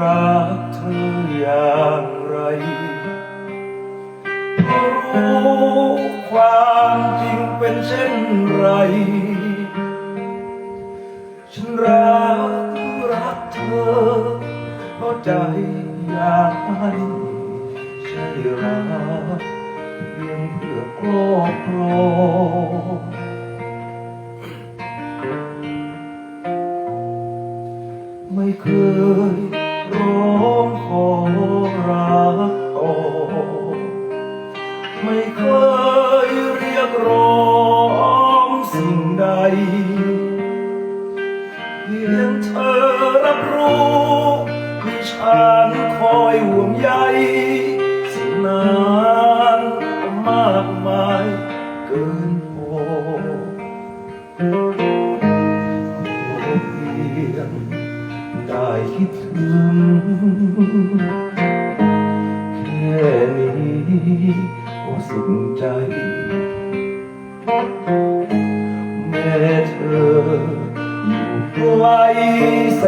รักเธออย่างไรเพราะรู้ความจริงเป็นเช่นไร ฉันรักรักเธอเพราะใจอยากให้ใช่รักเพียงเพื่อครอบครอง ไม่เคยร้องขอรักต่อไม่เคยเรียกร้องสิ่งใดเพียงเธอรับรู้มีฉันคอยห่วงใยสิ่งนั้นมากมายเกินพอ คิดถึงแค่นี้ก็สุขใจ แม่เธออยู่ไกลแส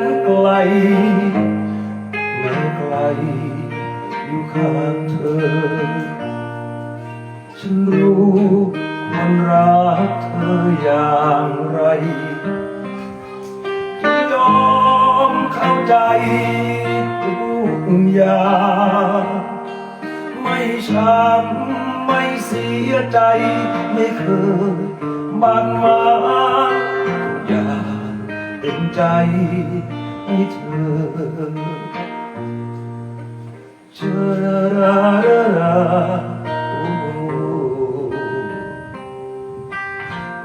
นไกลแม่ไกลอยู่ข้างเธอ ฉันรู้ความรักเธออย่างไรจะยอม เข้าใจทุกอย่างไม่ช้ำไม่เสียใจไม่เคยบาดหมาอยากเต็มใจให้เธอเชอราราราโอ้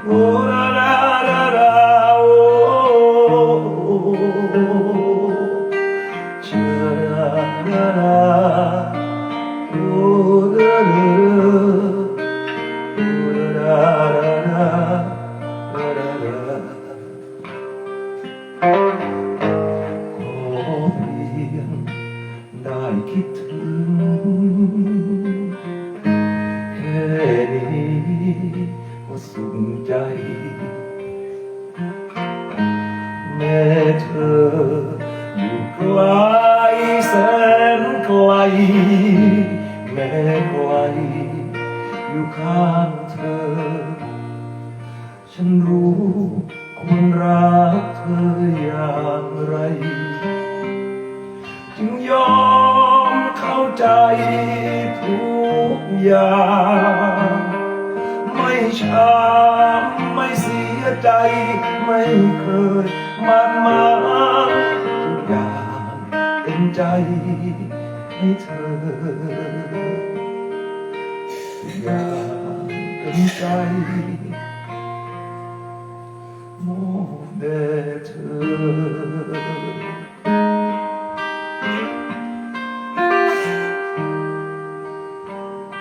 โอ้ ราราราโอ้เด้อเด้อโอ้ดาดาดาด อยู่ข้างเธอ ฉันรู้ควรรักเธออย่างไร จึงยอมเข้าใจทุกอย่าง ไม่ช้ำไม่เสียใจ ไม่เคยมันมาทุกอย่างเต็มใจให้เธอ อย่าเป็นใจมุ่งแต่เธอ